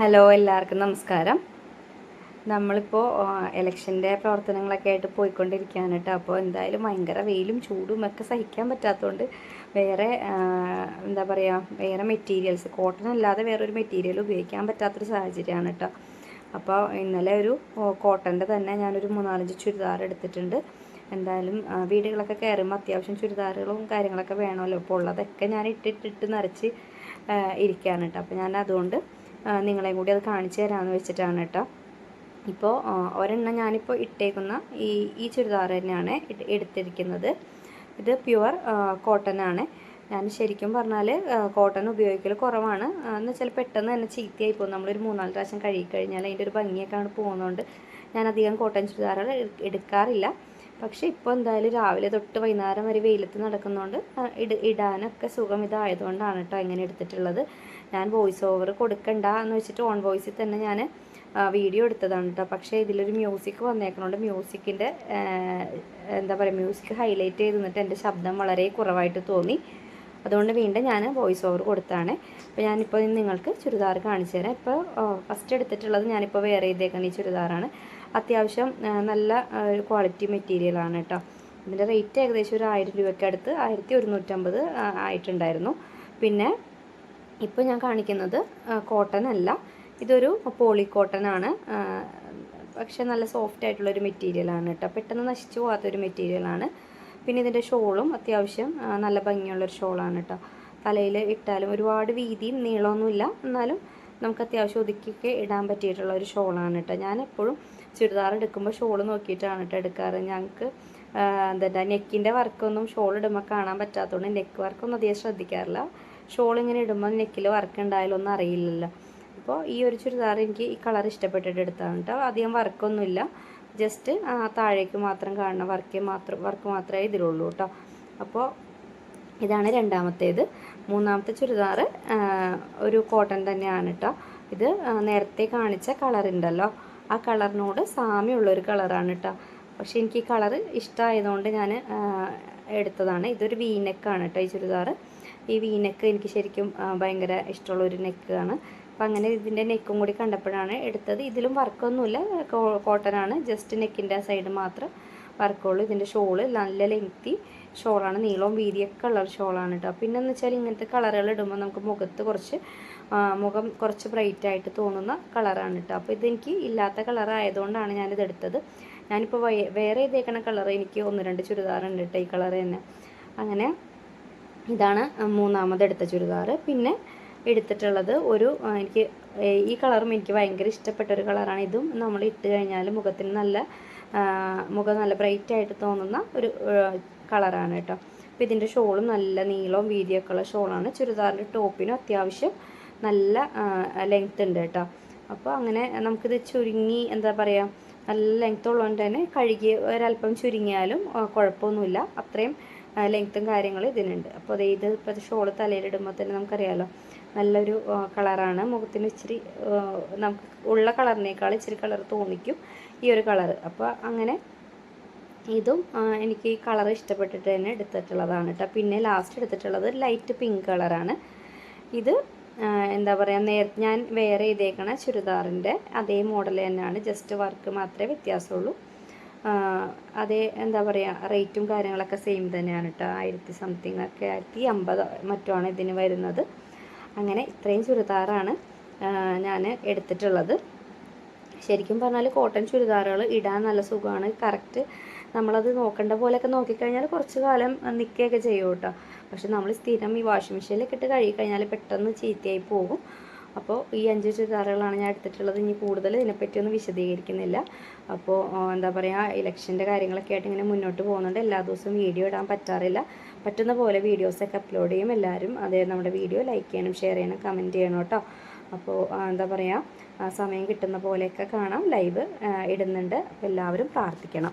Hello എല്ലാവർക്കും നമസ്കാരം. നമ്മളിപ്പോൾ ഇലക്ഷന്റെ പ്രവർത്തനങ്ങളൊക്കെ ആയിട്ട് പോയിക്കൊണ്ടിരിക്കുകയാണ് കേട്ടോ. അപ്പോൾ എന്തായാലും ഭയങ്കര വെയിലും ചൂടും ഒക്കെ സഹിക്കാൻ പറ്റാത്തതുകൊണ്ട് വേറെ എന്താ പറയുക വേറെ മെറ്റീരിയൽസ് കോട്ടൺ അല്ലാതെ വേറെ ഒരു മെറ്റീരിയൽ ഉപയോഗിക്കാൻ പറ്റാത്തൊരു സാഹചര്യമാണ് കേട്ടോ. അപ്പോൾ ഇന്നലെ ഒരു കോട്ടന്റെ തന്നെ ഞാനൊരു മൂന്നാലഞ്ച് ചുരിദാർ എടുത്തിട്ടുണ്ട്. എന്തായാലും വീടുകളൊക്കെ കയറുമ്പോൾ അത്യാവശ്യം ചുരിദാറുകളും കാര്യങ്ങളൊക്കെ വേണമല്ലോ. അപ്പോൾ ഉള്ളതൊക്കെ ഞാൻ ഇട്ടിട്ടിട്ട് നിറച്ച് ഇരിക്കുകയാണ് കേട്ടോ. അപ്പോൾ ഞാൻ അതുകൊണ്ട് നിങ്ങളെയും കൂടി അത് കാണിച്ചു തരാമെന്ന് വെച്ചിട്ടാണ് കേട്ടോ ഇപ്പോൾ ഒരെണ്ണം ഞാനിപ്പോൾ ഇട്ടേക്കുന്ന ഈ ഈ ചുരിദാർ തന്നെയാണ് എടുത്തിരിക്കുന്നത്. ഇത് പ്യുവർ കോട്ടൺ ആണ്. ഞാൻ ശരിക്കും പറഞ്ഞാൽ കോട്ടൺ ഉപയോഗിക്കൽ കുറവാണ്. എന്ന് വെച്ചാൽ പെട്ടെന്ന് തന്നെ ചീത്തയായി പോകും. നമ്മളൊരു മൂന്നാൽ പ്രാവശ്യം കഴുകി കഴിഞ്ഞാൽ അതിന്റെ ഒരു ഭംഗിയൊക്കെ ആണ് പോകുന്നതുകൊണ്ട് ഞാൻ അധികം കോട്ടൺ ചുരിദാറുകൾ എടുക്കാറില്ല. പക്ഷേ ഇപ്പോൾ എന്തായാലും രാവിലെ തൊട്ട് വൈകുന്നേരം വരെ വെയിലത്ത് നടക്കുന്നതുകൊണ്ട് ഇട ഇടാനൊക്കെ സുഖം ഇതായതുകൊണ്ടാണ് കേട്ടോ ഇങ്ങനെ എടുത്തിട്ടുള്ളത്. ഞാൻ വോയിസ് ഓവർ കൊടുക്കണ്ട എന്ന് വെച്ചിട്ട് ഓൺ വോയിസിൽ തന്നെ ഞാൻ വീഡിയോ എടുത്തതാണ് കേട്ടോ പക്ഷേ ഇതിലൊരു മ്യൂസിക് വന്നേക്കണോണ്ട്. മ്യൂസിക്കിന്റെ എന്താ പറയുക മ്യൂസിക് ഹൈലൈറ്റ് ചെയ്ത് നിന്നിട്ട് എന്റെ ശബ്ദം വളരെ കുറവായിട്ട് തോന്നി. അതുകൊണ്ട് വീണ്ടും ഞാൻ വോയിസ് ഓവർ കൊടുത്താണ്. അപ്പോൾ ഞാനിപ്പോൾ നിങ്ങൾക്ക് ചുരിദാർ കാണിച്ചു തരാം. ഇപ്പോൾ ഫസ്റ്റ് എടുത്തിട്ടുള്ളത് ഞാനിപ്പോൾ വേറെ ചെയ്തേക്കുന്ന ഈ ചുരിദാറാണ്. അത്യാവശ്യം നല്ല ക്വാളിറ്റി മെറ്റീരിയലാണ് കേട്ടോ ഇതിന്റെ റേറ്റ് ഏകദേശം ഒരു ആയിരം രൂപയ്ക്ക് അടുത്ത് ആയിരത്തി ഒരുന്നൂറ്റമ്പത് ആയിട്ടുണ്ടായിരുന്നു. പിന്നെ ഇപ്പോൾ ഞാൻ കാണിക്കുന്നത് കോട്ടൺ അല്ല. ഇതൊരു പോളി കോട്ടൺ ആണ് പക്ഷെ നല്ല സോഫ്റ്റ് ആയിട്ടുള്ളൊരു മെറ്റീരിയലാണ് കേട്ടോ. പെട്ടെന്ന് നശിച്ചു പോകാത്തൊരു മെറ്റീരിയലാണ് പിന്നെ ഇതിന്റെ ഷോളും അത്യാവശ്യം നല്ല ഭംഗിയുള്ളൊരു ഷോളാണ് കേട്ടോ. തലയിൽ ഇട്ടാലും ഒരുപാട് വീതിയും നീളമൊന്നുമില്ല എന്നാലും നമുക്ക് അത്യാവശ്യം ഒതുക്കിയൊക്കെ ഇടാൻ പറ്റിയിട്ടുള്ള ഒരു ഷോളാണ് കേട്ടോ. ഞാൻ എപ്പോഴും ചുരിദാർ എടുക്കുമ്പോൾ ഷോൾ നോക്കിയിട്ടാണ് കേട്ടോ എടുക്കാറ്. ഞങ്ങൾക്ക് എന്താ നെക്കിന്റെ വർക്കൊന്നും ഷോൾ ഇടുമ്പോൾ കാണാൻ പറ്റാത്തതുകൊണ്ട് നെക്ക് വർക്കൊന്നും അധികം ശ്രദ്ധിക്കാറില്ല. ഷോൾ ഇങ്ങനെ ഇടുമ്പോൾ നെക്കിൽ വർക്ക് ഉണ്ടായാലും ഒന്നും അറിയില്ലല്ലോ. അപ്പോൾ ഈ ഒരു ചുരിദാർ എനിക്ക് ഈ കളർ ഇഷ്ടപ്പെട്ടിട്ട് എടുത്താണ് കേട്ടോ അധികം വർക്കൊന്നുമില്ല ജസ്റ്റ് താഴേക്ക് മാത്രം കാണുന്ന വർക്ക് മാത്രം വർക്ക് മാത്രമേ ഇതിലുള്ളൂ കേട്ടോ അപ്പോൾ ഇതാണ് രണ്ടാമത്തേത്. മൂന്നാമത്തെ ചുരിദാർ ഒരു കോട്ടൺ തന്നെയാണ് കേട്ടോ ഇത് നേരത്തെ കാണിച്ച കളറുണ്ടല്ലോ ആ കളറിനോട് സാമ്യമുള്ളൊരു കളറാണ് കേട്ടോ പക്ഷെ എനിക്ക് ഈ കളർ ഇഷ്ടമായതുകൊണ്ട് ഞാൻ എടുത്തതാണ്. ഇതൊരു വീനെക്കാണ് കേട്ടോ ഈ ചുരിദാർ. ഈ വീനെക്ക് എനിക്ക് ശരിക്കും ആ, ഭയങ്കര ഇഷ്ടമുള്ള ഒരു നെക്കാണ് അപ്പം അങ്ങനെ ഇതിന്റെ നെക്കും കൂടി കണ്ടപ്പോഴാണ് എടുത്തത്. ഇതിലും വർക്കൊന്നുമില്ല കോട്ടനാണ് ജസ്റ്റ് നെക്കിന്റെ സൈഡ് മാത്രം വർക്കുള്ളൂ ഇതിന്റെ ഷോൾ നല്ല ലെങ്ത്തി ഷോളാണ് നീളവും വീതിയൊക്കെ ഉള്ള ഒരു ഷോളാണ് കേട്ടോ പിന്നെ എന്ന് വെച്ചാൽ ഇങ്ങനത്തെ കളറുകൾ ഇടുമ്പോൾ നമുക്ക് മുഖത്ത് കുറച്ച് മുഖം കുറച്ച് ബ്രൈറ്റ് ആയിട്ട് തോന്നുന്ന കളറാണ് കേട്ടോ അപ്പോൾ ഇതെനിക്ക് ഇല്ലാത്ത കളർ ആയതുകൊണ്ടാണ് ഞാനിത് എടുത്തത്. ഞാനിപ്പോൾ വേ- വേറെ ഇതേക്കണ കളർ എനിക്ക് ഒന്ന് രണ്ട് ചുരിദാറുണ്ട് കേട്ടോ ഈ കളർ തന്നെ. അങ്ങനെ ഇതാണ് മൂന്നാമത് എടുത്ത ചുരിദാർ. പിന്നെ എടുത്തിട്ടുള്ളത് ഒരു എനിക്ക് ഈ കളറും എനിക്ക് ഭയങ്കര ഇഷ്ടപ്പെട്ട ഒരു കളറാണ്. ഇതും നമ്മൾ ഇട്ട് കഴിഞ്ഞാൽ മുഖത്തിന് നല്ല മുഖം നല്ല ബ്രൈറ്റ് ആയിട്ട് തോന്നുന്ന ഒരു കളറാണ് കേട്ടോ. അപ്പോൾ ഇതിന്റെ ഷോളും നല്ല നീളവും വീതിയൊക്കെ ഉള്ള ഷോളാണ്. ചുരിദാറിന്റെ ടോപ്പിനും അത്യാവശ്യം നല്ല ലെങ്ത് ഉണ്ട് കേട്ടോ. അപ്പോൾ അങ്ങനെ നമുക്കിത് ചുരുങ്ങി എന്താ പറയുക നല്ല ലെങ്ത് ഉള്ളതുകൊണ്ട് തന്നെ കഴുകി ഒരല്പം ചുരുങ്ങിയാലും കുഴപ്പമൊന്നുമില്ല. അത്രയും ലെങ്ത്തും കാര്യങ്ങളും ഇതിനുണ്ട് അപ്പോൾ അത് ഇത് ഇപ്പോൾ ഷോൾ തലയിലിടുമ്പോൾ തന്നെ നമുക്കറിയാമല്ലോ നല്ലൊരു കളറാണ് മുഖത്തിന് ഇച്ചിരി നമുക്ക് ഉള്ള കളറിനേക്കാൾ ഇച്ചിരി കളർ തോന്നിക്കും ഈ ഒരു കളർ അപ്പോൾ അങ്ങനെ ഇതും എനിക്ക് ഈ കളർ ഇഷ്ടപ്പെട്ടിട്ട് തന്നെ എടുത്തിട്ടുള്ളതാണ് കേട്ടോ. പിന്നെ ലാസ്റ്റ് എടുത്തിട്ടുള്ളത് ലൈറ്റ് പിങ്ക് കളറാണ് ഇത് എന്താ പറയുക നേർ ഞാൻ വേറെ ചെയ്തേക്കണ ചുരിദാറിന്റെ അതേ മോഡൽ തന്നെയാണ്. ജസ്റ്റ് വർക്ക് മാത്രമേ വ്യത്യാസമുള്ളൂ. അതേ എന്താ പറയുക റേറ്റും കാര്യങ്ങളൊക്കെ സെയിം തന്നെയാണ് കേട്ടോ ആയിരത്തി സംതിങ് ഒക്കെ ആയിരത്തി അമ്പത് മറ്റുമാണ് ഇതിന് വരുന്നത്. അങ്ങനെ ഇത്രയും ചുരിദാറാണ് ഞാൻ എടുത്തിട്ടുള്ളത്. ശരിക്കും പറഞ്ഞാൽ കോട്ടൺ ചുരിദാറുകൾ ഇടാൻ നല്ല സുഖമാണ് കറക്റ്റ് നമ്മളത് നോക്കേണ്ട പോലെയൊക്കെ നോക്കിക്കഴിഞ്ഞാൽ കുറച്ച് കാലം നിൽക്കുകയൊക്കെ ചെയ്യും കേട്ടോ പക്ഷെ നമ്മൾ സ്ഥിരം ഈ വാഷിംഗ് മെഷീനിലൊക്കെ ഇട്ട് കഴുകി കഴിഞ്ഞാൽ പെട്ടെന്ന് ചീത്തയായി പോകും. അപ്പോൾ ഈ അഞ്ച് ചുരിദാറുകളാണ് ഞാൻ എടുത്തിട്ടുള്ളത്. ഇനി കൂടുതൽ ഇതിനെപ്പറ്റി ഒന്നും വിശദീകരിക്കുന്നില്ല. അപ്പോൾ എന്താ പറയുക ഇലക്ഷന്റെ കാര്യങ്ങളൊക്കെ ആയിട്ട് ഇങ്ങനെ മുന്നോട്ട് പോകുന്നുണ്ട്. എല്ലാ ദിവസവും വീഡിയോ ഇടാൻ പറ്റാറില്ല. പറ്റുന്ന പോലെ വീഡിയോസൊക്കെ അപ്ലോഡ് ചെയ്യും എല്ലാവരും. അതേ നമ്മുടെ വീഡിയോ ലൈക്ക് ചെയ്യണം ഷെയർ ചെയ്യണം കമന്റ് ചെയ്യണം കേട്ടോ. അപ്പോൾ എന്താ പറയുക സമയം കിട്ടുന്ന പോലെയൊക്കെ കാണാം. ലൈവ് ഇടുന്നുണ്ട്. അപ്പോൾ എല്ലാവരും പ്രാർത്ഥിക്കണം.